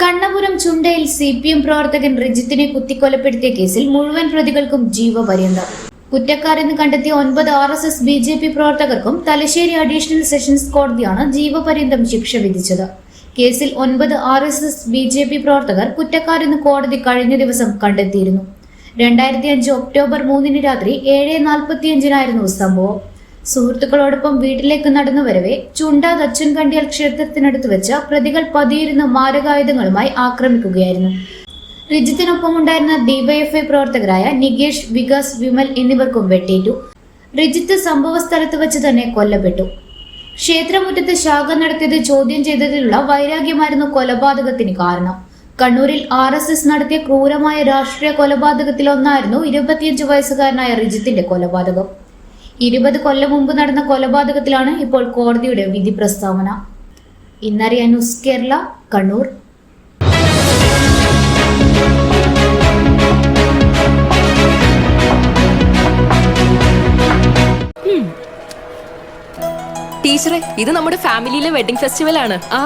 കണ്ണപുരം ചുണ്ടയിൽ C P M പ്രവർത്തകൻ റിജിത്തിനെ കുത്തിക്കൊലപ്പെടുത്തിയ കേസിൽ മുഴുവൻ പ്രതികൾക്കും ജീവപര്യന്തം. കുറ്റക്കാരെന്ന് കണ്ടെത്തിയ ഒൻപത് R S S B J P പ്രവർത്തകർക്കും തലശ്ശേരി അഡീഷണൽ സെഷൻസ് കോടതിയാണ് ജീവപര്യന്തം ശിക്ഷ വിധിച്ചത്. കേസിൽ ഒൻപത് R S S B J P പ്രവർത്തകർ കുറ്റക്കാരെന്ന് കോടതി കഴിഞ്ഞ ദിവസം കണ്ടെത്തിയിരുന്നു. രണ്ടായിരത്തി അഞ്ച് ഒക്ടോബർ മൂന്നിന് രാത്രി ഏഴ് നാൽപ്പത്തിയഞ്ചിനായിരുന്നു സംഭവം. സുഹൃത്തുക്കളോടൊപ്പം വീട്ടിലേക്ക് നടന്നു വരവെ ചുണ്ട അച്ഛൻ കണ്ടിയാൽ ക്ഷേത്രത്തിനടുത്ത് വെച്ച് പ്രതികൾ പതിയിരുന്ന മാരകായുധങ്ങളുമായി ആക്രമിക്കുകയായിരുന്നു. റിജിത്തിനൊപ്പം ഉണ്ടായിരുന്ന ഡിവൈഎഫ്ഐ പ്രവർത്തകരായ നികേഷ് വികാസ് വിമൽ എന്നിവർക്കും വെട്ടേറ്റു റിജിത്ത് സംഭവ സ്ഥലത്ത് വെച്ച് തന്നെ കൊല്ലപ്പെട്ടു. ക്ഷേത്രമുറ്റത്ത് ശാഖ നടത്തിയത് ചോദ്യം ചെയ്തതിലുള്ള വൈരാഗ്യമായിരുന്നു കൊലപാതകത്തിന് കാരണം. കണ്ണൂരിൽ ആർ എസ് എസ് നടത്തിയ ക്രൂരമായ രാഷ്ട്രീയ കൊലപാതകത്തിലൊന്നായിരുന്നു ഇരുപത്തിയഞ്ച് വയസ്സുകാരനായ റിജിത്തിന്റെ കൊലപാതകം. ഇരുപത് കൊല്ലം മുമ്പ് നടന്ന കൊലപാതകത്തിലാണ് ഇപ്പോൾ കോടതിയുടെ വിധി പ്രസ്താവന. ഇന്നറിയാൻ ന്യൂസ് കേരള കണ്ണൂർ. ടീച്ചറെ ഇത് നമ്മുടെ ഫാമിലിയിലെ വെഡിങ് ഫെസ്റ്റിവൽ ആണ് ആ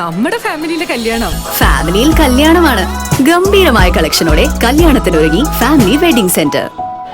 നമ്മുടെ ഫാമിലിയിലെ കല്യാണം. ഫാമിലിയിൽ കല്യാണമാണ്. ഗംഭീരമായ കളക്ഷനോടെ കല്യാണത്തിനൊരുങ്ങി ഫാമിലി വെഡിംഗ് സെന്റർ.